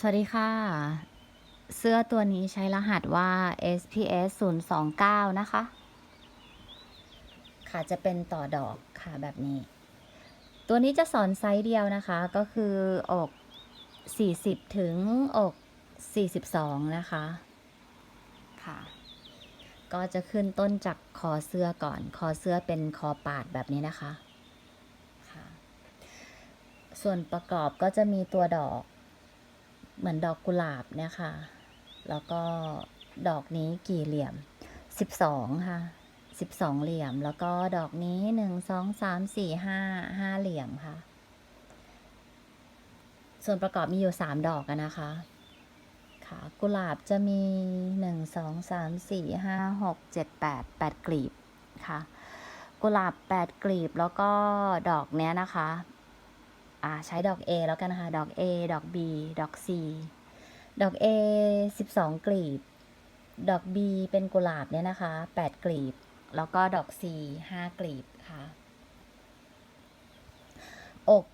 สวัสดีค่ะ เสื้อตัวนี้ใช้รหัสว่า SPS 029 นะคะ ค่ะจะเป็นต่อดอกค่ะแบบนี้ ตัวนี้จะสอนไซส์เดียวนะคะ ก็คืออก40 ถึงอก 42 นะคะ ค่ะ ก็จะขึ้นต้นจากคอเสื้อก่อน คอเสื้อเป็นคอปาดแบบนี้นะคะ ค่ะ ส่วนประกอบก็จะมีตัวดอก เหมือนดอกกุหลาบเนี่ยค่ะ แล้วก็ดอกนี้กี่เหลี่ยมสิบสองค่ะสิบสองเหลี่ยม แล้วก็ดอกนี้หนึ่งสองสามสี่ห้าห้าเหลี่ยมค่ะ ส่วนประกอบมีอยู่สามดอกนะคะ ค่ะ กุหลาบจะมีหนึ่งสองสามสี่ห้าหกเจ็ดแปดแปดกลีบค่ะ กุหลาบแปดกลีบแล้วก็ดอกเนี้ยนะคะ ใช้ดอก A แล้วกันนะคะ ดอก A ดอก B ดอก C ดอก A 12 กลีบ ดอก B เป็นกุหลาบเนี่ยนะคะ 8 กลีบ แล้วก็ดอก C 5 กลีบค่ะ อก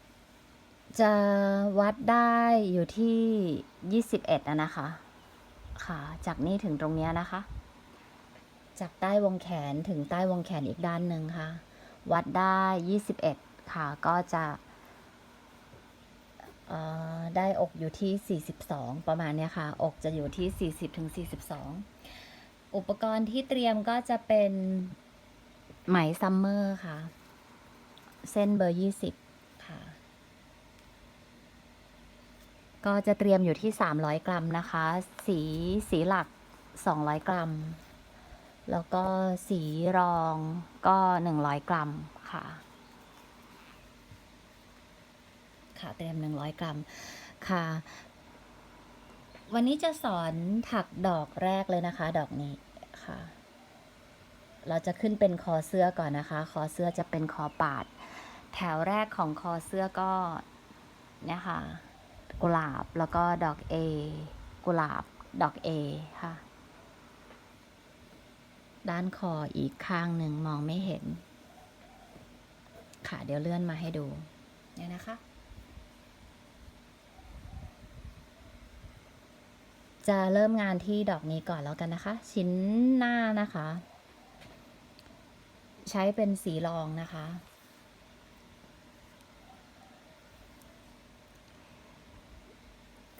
จะวัดได้อยู่ที่ 21อะนะคะ ค่ะ จากนี่ถึงตรงเนี้ยนะคะ จากใต้วงแขนถึงใต้วงแขนอีกด้านหนึ่งค่ะ วัดได้ 21 ค่ะ ก็จะ ได้อกอยู่ที่ 42 ประมาณเนี้ยค่ะ อกจะอยู่ที่ 40ถึง42 อุปกรณ์ที่เตรียมก็จะเป็นไหมซัมเมอร์ค่ะ เส้นเบอร์ 20 ค่ะ ก็จะเตรียมอยู่ที่ 300 กรัมนะคะ สีสีหลัก 200 กรัม แล้วก็สีรองก็ 100 กรัมค่ะ ค่ะ เตรียม 100 กรัมค่ะ วันนี้จะสอนถักดอกแรกเลยนะคะ ดอกนี้ค่ะ เราจะขึ้นเป็นคอเสื้อก่อนนะคะ คอเสื้อจะเป็นคอปาด แถวแรกของคอเสื้อก็เนี่ยค่ะ กุหลาบแล้วก็ดอก A กุหลาบดอก A ค่ะ ด้านคออีกข้างหนึ่งมองไม่เห็น ค่ะ เดี๋ยวเลื่อนมาให้ดู เนี่ยนะคะ จะเริ่มงานที่ดอกนี้ก่อนแล้วกันนะคะ ชิ้นหน้านะคะ ใช้เป็นสีรองนะคะ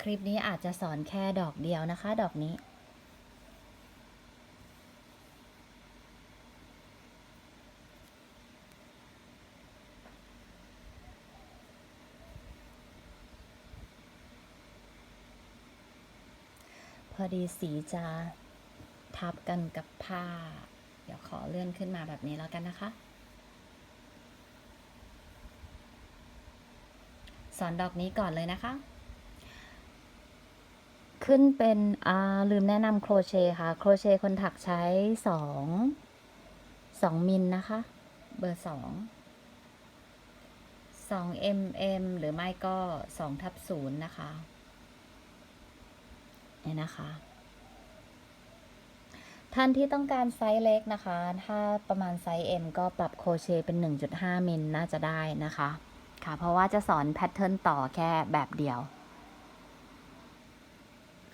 คลิปนี้อาจจะสอนแค่ดอกเดียวนะคะ ดอกนี้ ดีสีจะทับกันกับผ้า เดี๋ยวขอเลื่อนขึ้นมาแบบนี้แล้วกันนะคะ สอนดอกนี้ก่อนเลยนะคะ ขึ้นเป็นอ่าลืมแนะนำโครเชต์ค่ะ โครเชต์คนถักใช้สองสองมิลนะคะ เบอร์สองสอง mm หรือไม่ก็สองทับศูนย์นะคะ เนี่ยนะคะ ท่านที่ต้องการไซส์เล็กนะคะ ถ้าประมาณไซส์ M ก็ปรับโคเชเป็น 1.5มิลน่าจะได้นะคะค่ะเพราะว่าจะสอนแพทเทิร์นต่อแค่แบบเดียว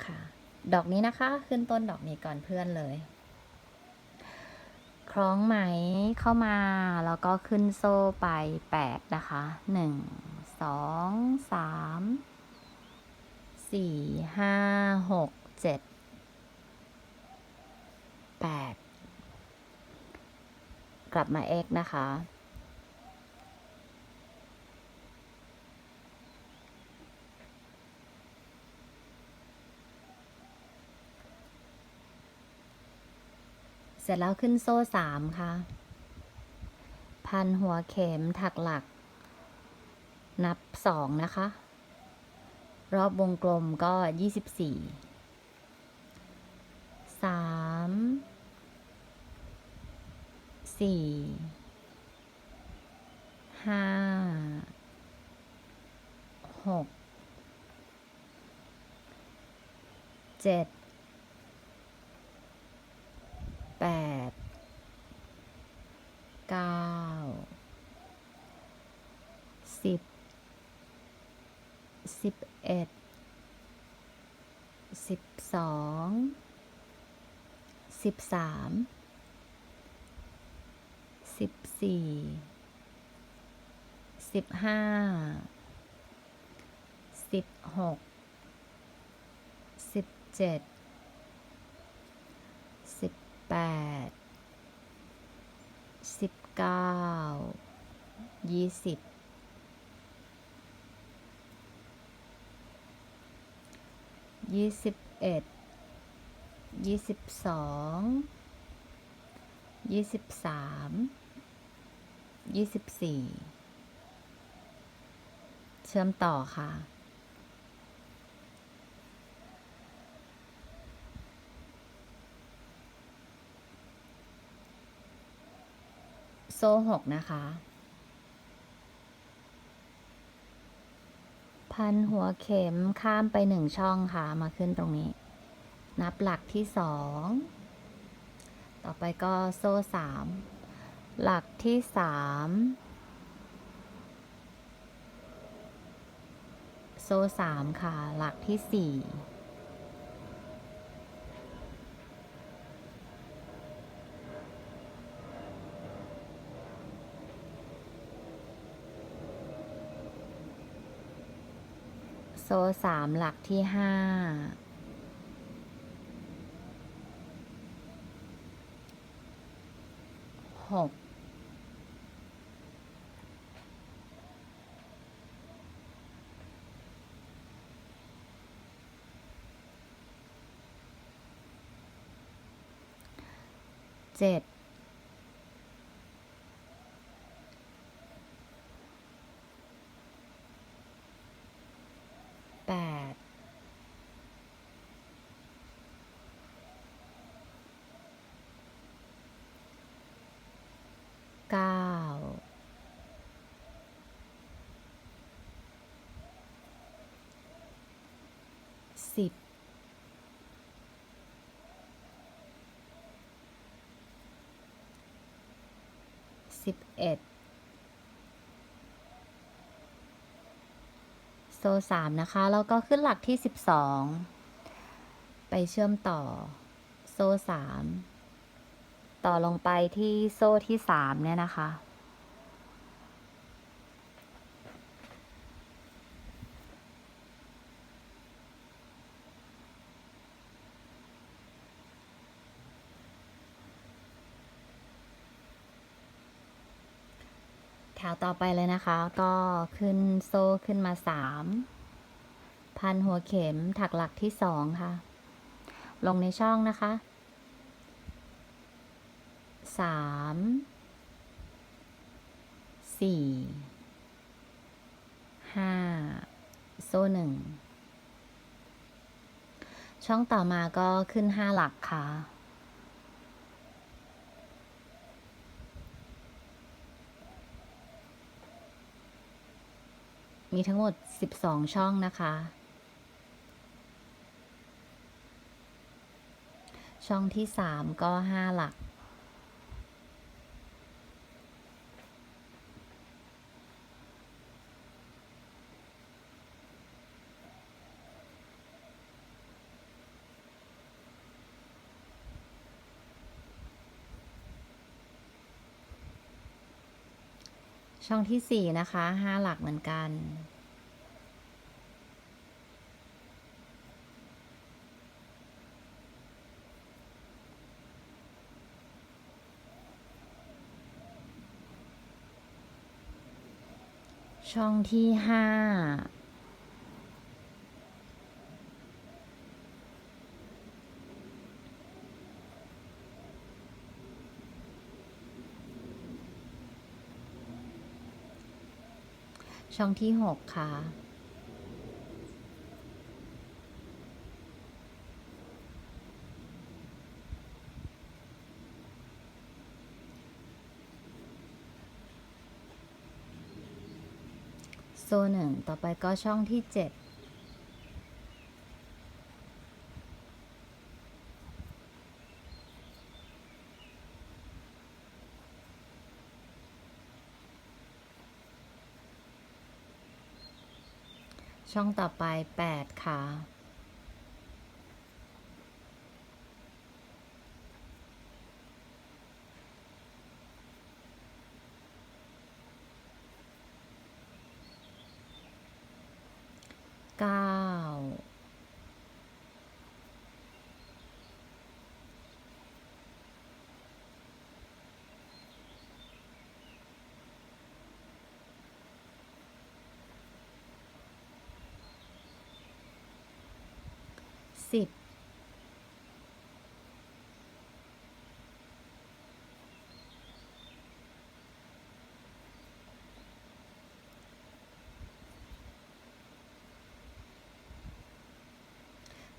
ค่ะ ดอกนี้นะคะ ขึ้นต้นดอกนี้ก่อนเพื่อนเลย คล้องไหมเข้ามาแล้วก็ขึ้นโซ่ไป 8 นะคะ 1 2 3 สี่ห้าหกเจ็ดแปดกลับมา x นะคะ เสร็จแล้วขึ้นโซ่สามค่ะ พันหัวเข็มถักหลัก นับสองนะคะ รอบวงกลมก็ยี่สิบสี่สามสี่ห้าหก เอ็ดสิบสองสิบสามสิบสี่สิบห้าสิบหกสิบเจ็ดสิบแปดสิบเก้ายี่สิบ ยี่สิบเอ็ดยี่สิบสองยี่สิบสามยี่สิบสี่เชื่อมต่อค่ะโซ่หกนะคะ พันหัวเข็มข้ามไปหนึ่งช่องค่ะ มาขึ้นตรงนี้ นับหลักที่สอง ต่อไปก็โซ่สาม หลักที่สามโซ่สามค่ะ หลักที่สี่ โซ่สามหลักที่ห้าหกเจ็ด แปด เก้าสิบสิบเอ็ดโซ่สามนะคะ แล้วก็ขึ้นหลักที่สิบสองไปเชื่อมต่อโซ่สาม ต่อลงไปที่โซ่ที่สามเนี่ยนะคะ แถวต่อไปเลยนะคะ ก็ขึ้นโซ่ขึ้นมาสามพันหัวเข็มถักหลักที่สองค่ะ ลงในช่องนะคะ สามสี่ห้าโซ่หนึ่งช่องต่อมาก็ขึ้นห้าหลักค่ะ มีทั้งหมด12ช่องนะคะ ช่องที่3ก็5หลัก ช่องที่สี่นะคะห้าหลักเหมือนกัน ช่องที่ห้า ช่องที่ 6 ค่ะ โซ่หนึ่งต่อไปก็ช่องที่ 7 ช่องต่อไปแปดค่ะ เก้า สิบ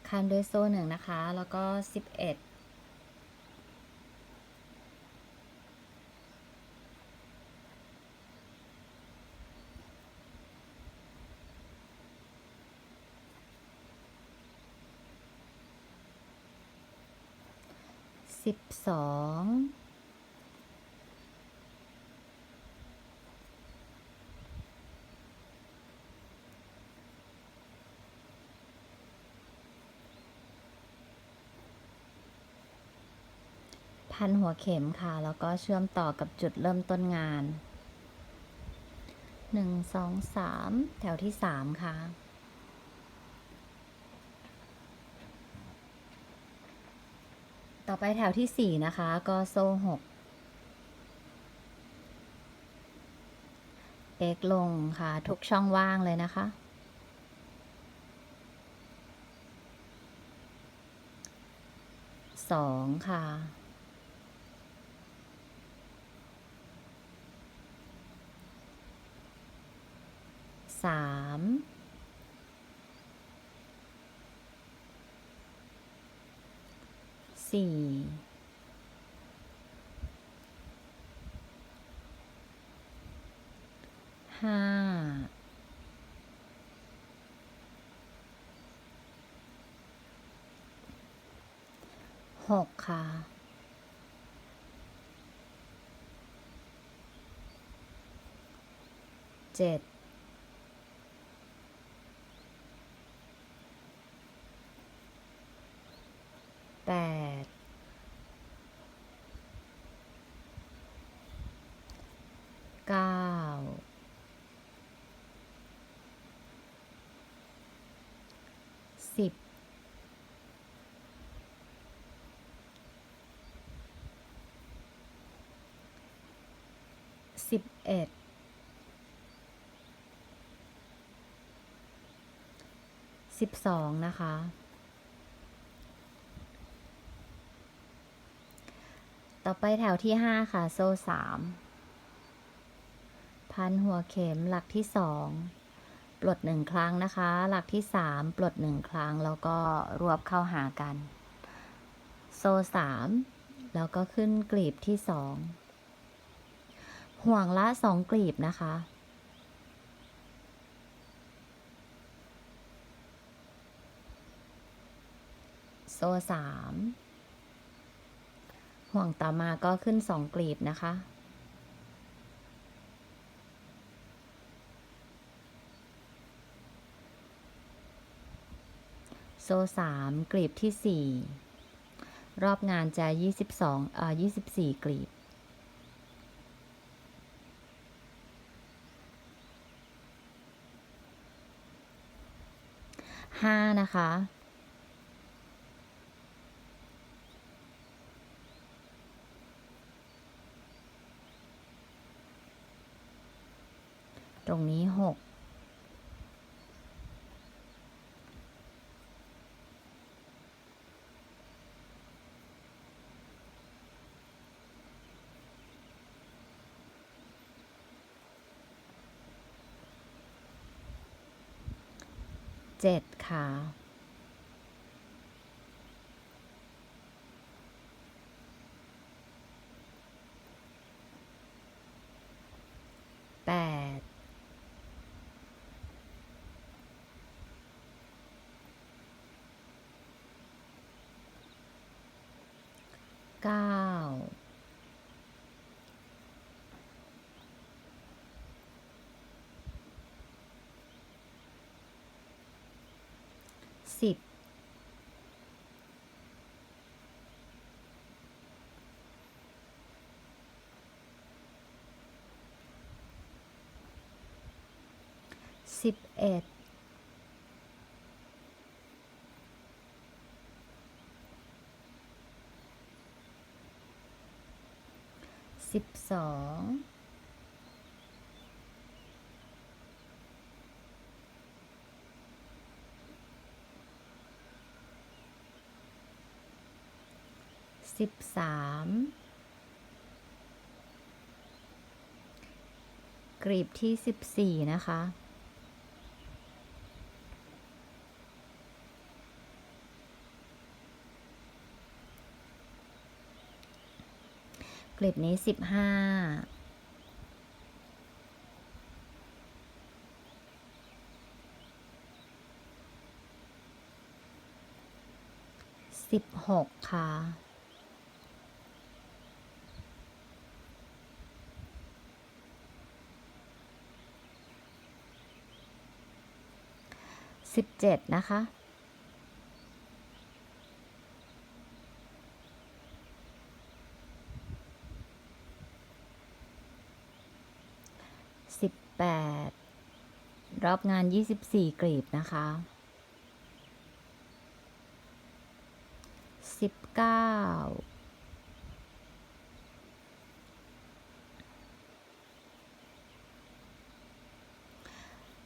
คันด้วยโซ่หนึ่งนะคะ แล้วก็สิบเอ็ด สิบสองพันหัวเข็มค่ะ แล้วก็เชื่อมต่อกับจุดเริ่มต้นงานหนึ่งสองสามแถวที่สามค่ะ ต่อไปแถวที่สี่นะคะ ก็โซ่6เอกลงค่ะ ทุกช่องว่างเลยนะคะสองค่ะสาม สี่ห้าหกค่ะเจ็ด แปด เก้าสิบสิบเอ็ดสิบสองนะคะต่อไปแถวที่ห้าค่ะ โซ่สาม พันหัวเข็มหลักที่สองปลดหนึ่งครั้งนะคะ หลักที่สามปลดหนึ่งครั้ง แล้วก็รวบเข้าหากัน โซ่สามแล้วก็ขึ้นกลีบที่สองห่วงละสองกลีบนะคะ โซ่สามห่วงต่อมาก็ขึ้นสองกลีบนะคะ โซ่ 3 กลีบที่ 4 รอบงานจะ 22เอ่อ24 กลีบ ห้านะคะ ตรงนี้หก เจ็ดค่ะ แปด เก้า สิบสิบเอ็ดสิบสอง สิบสามกรีบที่สิบสี่นะคะ กลีบนี้สิบห้าสิบหกค่ะ สิบเจ็ดนะคะ สิบแปด รอบงานยี่สิบสี่กลีบนะคะ สิบเก้า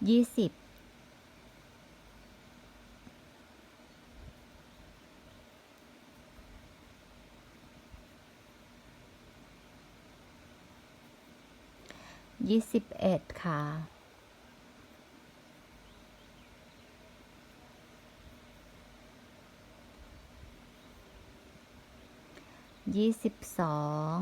ยี่สิบ ยี่สิบเอ็ดค่ะ ยี่สิบสอง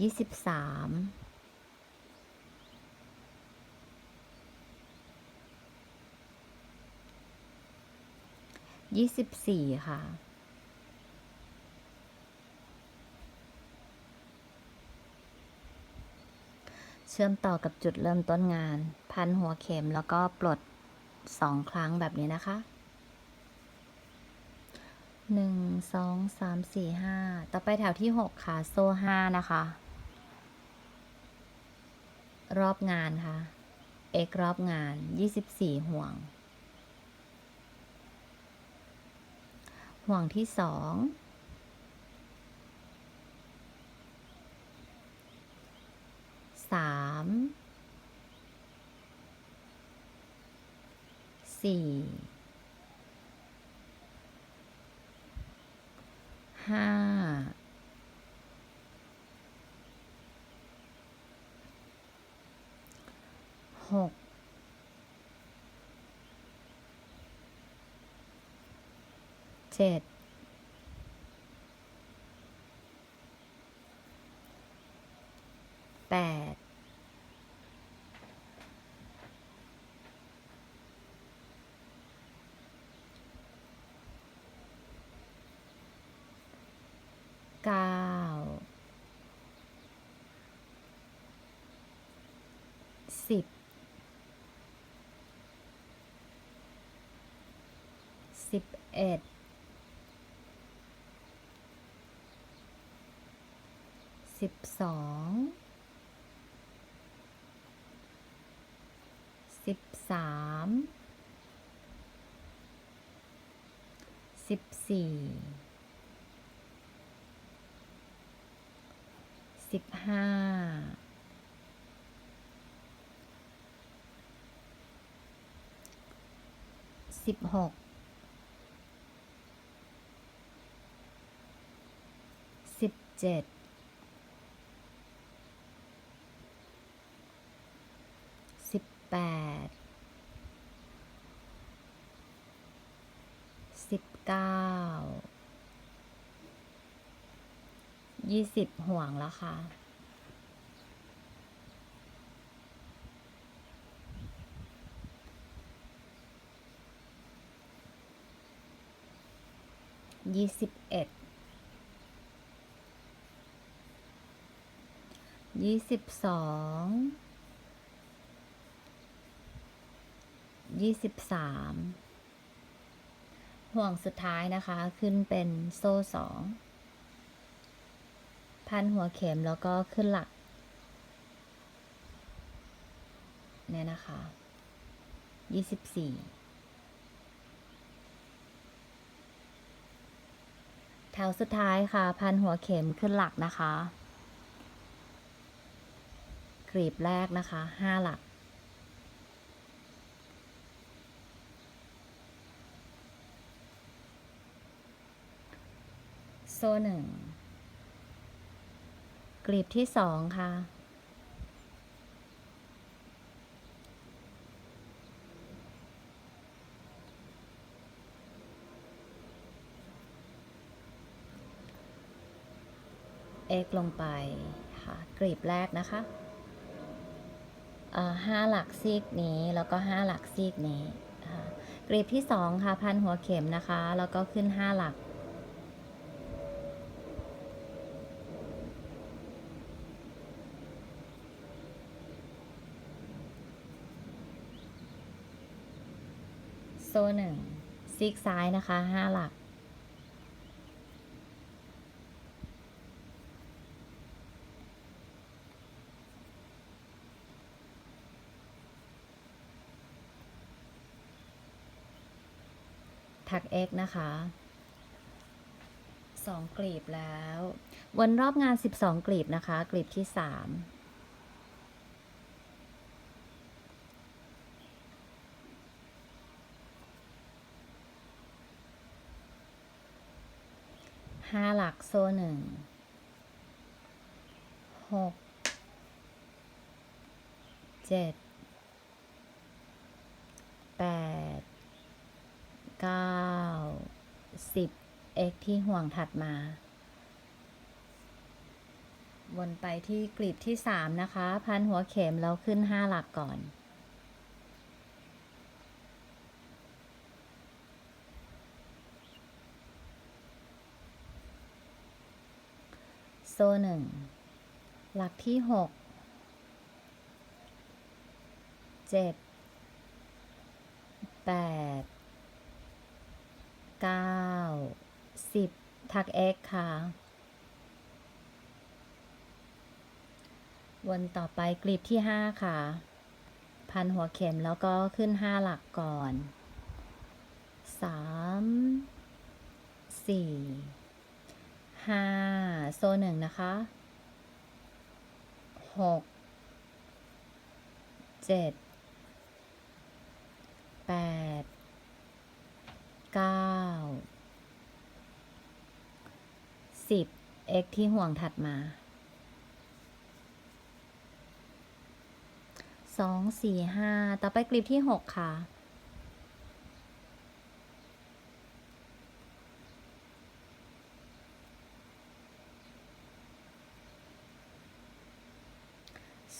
ยี่สิบสาม ยี่สิบสี่ค่ะเชื่อมต่อกับจุดเริ่มต้นงาน พันหัวเข็มแล้วก็ปลดสองครั้งแบบนี้นะคะหนึ่งสองสามสี่ห้าต่อไปแถวที่หกค่ะ โซ่ห้านะคะ รอบงานค่ะ x รอบงานยี่สิบสี่ห่วง ห่วงที่สองสามสี่ห้า หก เจ็ดแปดเก้าสิบสิบเอ็ด สิบสองสิบสามสิบสี่สิบห้าสิบหกสิบเจ็ด สิบแปด สิบ เก้ายี่สิบห่วงแล้วค่ะ ยี่สิบเอ็ด ยี่สิบสอง ยี่สิบสาม ห่วงสุดท้ายนะคะ ขึ้นเป็นโซ่สอง พันหัวเข็มแล้วก็ขึ้นหลัก เนี่ยนะคะยี่สิบสี่แถวสุดท้ายค่ะ พันหัวเข็มขึ้นหลักนะคะ กรีบแรกนะคะห้าหลัก โซ่หนึ่งกลีบที่สองค่ะ เอกลงไปค่ะกลีบแรกนะคะห้าหลักซีกนี้แล้วก็ห้าหลักซีกนี้กลีบที่สองค่ะ พันหัวเข็มนะคะ แล้วก็ขึ้นห้าหลัก หนึ่งซีกซ้ายนะคะห้าหลัก ถัก x นะคะสองกลีบแล้ว วนรอบงาน 12 กลีบนะคะ กลีบที่ 3 ห้าหลักโซ่หนึ่งหกเจ็ดแปดเก้าสิบ x ที่ห่วงถัดมา วนไปที่กลีบที่สามนะคะ พันหัวเข็มแล้วขึ้นห้าหลักก่อน โซ่หนึ่งหลักที่หกเจ็ดแปดเก้าสิบทัก x ค่ะ วนต่อไปกลีบที่ห้าค่ะ พันหัวเข็มแล้วก็ขึ้นห้าหลักก่อนสามสี่ ห้าโซหนึ่งนะคะหกเจ็ดแปดเก้าสิบ x ที่ห่วงถัดมาสองสี่ห้าต่อไปกลีบที่หกค่ะ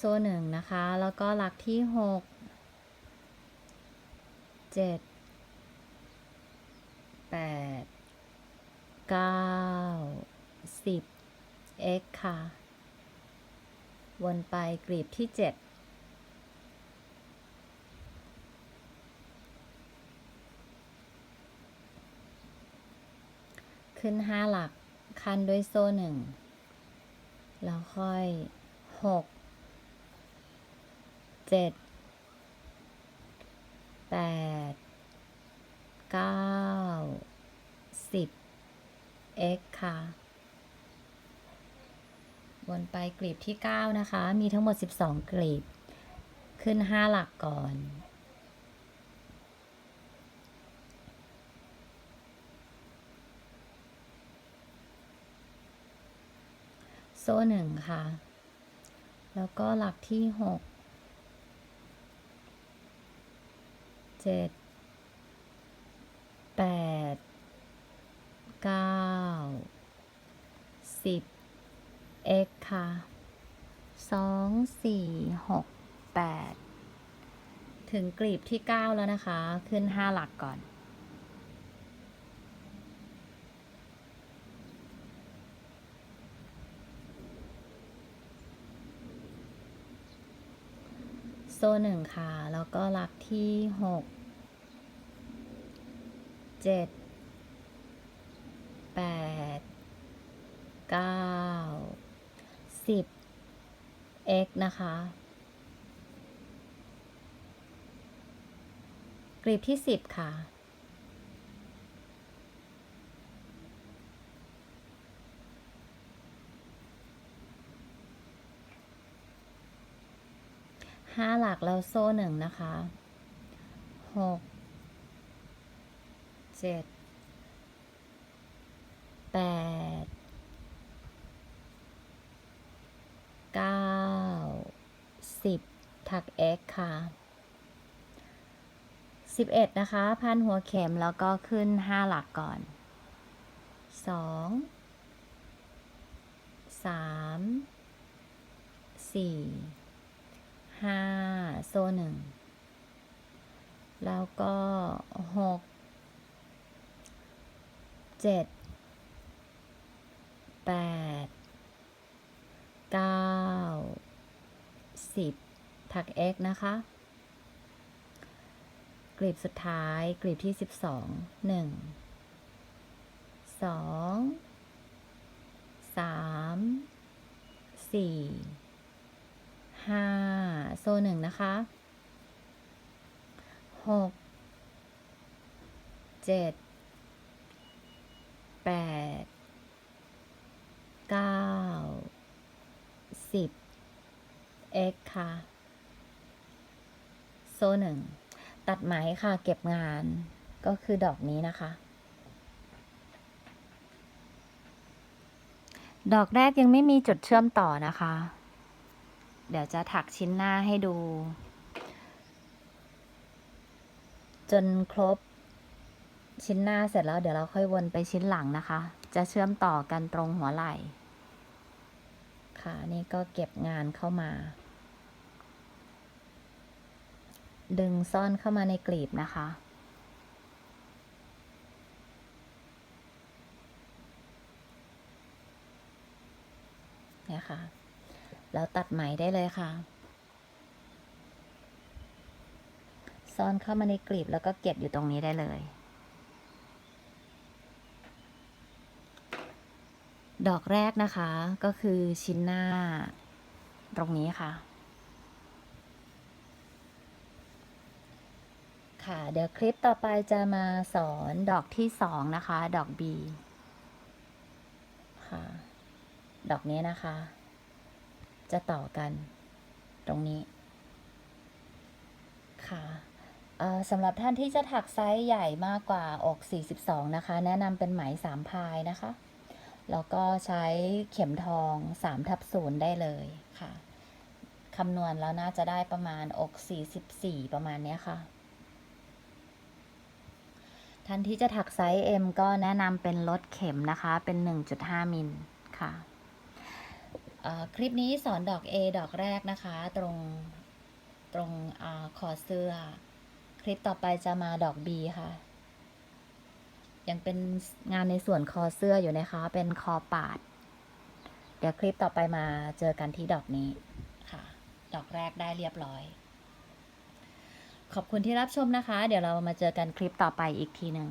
โซ่หนึ่งนะคะ แล้วก็หลักที่หกเจ็ดแปดเก้าสิบ x ค่ะ วนไปกลีบที่เจ็ดขึ้นห้าหลัก คันด้วยโซ่หนึ่งแล้วค่อยหก เจ็ดแปดเก้าสิบ x ค่ะ วนไปกลีบที่ 9 นะคะ มีทั้งหมด 12 กลีบ ขึ้น 5 หลักก่อน โซ่หนึ่งค่ะ แล้วก็หลักที่ 6 เจ็ดแปดเก้าสิบ x ค่ะสองสี่หกแปดถึงกลีบที่เก้าแล้วนะคะ ขึ้นห้าหลักก่อน โซ่หนึ่งค่ะ แล้วก็หลักที่หกเจ็ดแปดเก้าสิบ x นะคะ กรีบที่สิบค่ะ ห้าหลั กแล้วโซ่หนึ่งนะคะหกเจ็ดแปดเก้าสิบถัก x ค่ะสิบเอ็ดนะคะ พันหัวเข็มแล้วก็ขึ้นห้าหลักก่อนสองสามสี่ ห้าโซ่หนึ่งแล้วก็หกเจ็ดแปดเก้าสิบถัก x นะคะกลีบสุดท้ายกลีบที่สิบสองหนึ่งสองสามสี่ ห้าโซ่หนึ่งนะคะหกเจ็ดแปดเก้าสิบ x ค่ะ โซ่หนึ่ง ตัดไหมค่ะ เก็บงาน ก็คือดอกนี้นะคะ ดอกแรกยังไม่มีจุดเชื่อมต่อนะคะ เดี๋ยวจะถักชิ้นหน้าให้ดู จนครบชิ้นหน้าเสร็จแล้วเดี๋ยวเราค่อยวนไปชิ้นหลังนะคะ จะเชื่อมต่อกันตรงหัวไหล่ ค่ะนี่ก็เก็บงานเข้ามา ดึงซ่อนเข้ามาในกลีบนะคะเนี่ยค่ะ แล้วตัดไหมได้เลยค่ะ ซ่อนเข้ามาในกลีบแล้วก็เก็บอยู่ตรงนี้ได้เลย ดอกแรกนะคะก็คือชิ้นหน้า ตรงนี้ค่ะ ค่ะเดี๋ยวคลิปต่อไปจะมาสอนดอกที่สองนะคะ ดอก B ค่ะ ดอกนี้นะคะ จะต่อกันตรงนี้ ค่ะสำหรับท่านที่จะถักไซส์ใหญ่มากกว่าอก 42 นะคะ แนะนำเป็นไหมสามพายนะคะ แล้วก็ใช้เข็มทอง3ทับศูนย์ได้เลยค่ะคำนวณแล้วน่าจะได้ประมาณอก 44 ประมาณนี้ค่ะ ท่านที่จะถักไซส์ M ก็แนะนำเป็นลดเข็มนะคะ เป็น 1.5 มิลค่ะ คลิปนี้สอนดอก A ดอกแรกนะคะ ตรงตรงอคอเสื้อ คลิปต่อไปจะมาดอก B ค่ะ ยังเป็นงานในส่วนคอเสื้ออยู่นะคะ เป็นคอปาด เดี๋ยวคลิปต่อไปมาเจอกันที่ดอกนี้ค่ะ ดอกแรกได้เรียบร้อย ขอบคุณที่รับชมนะคะ เดี๋ยวเรามาเจอกันคลิปต่อไปอีกทีหนึ่ง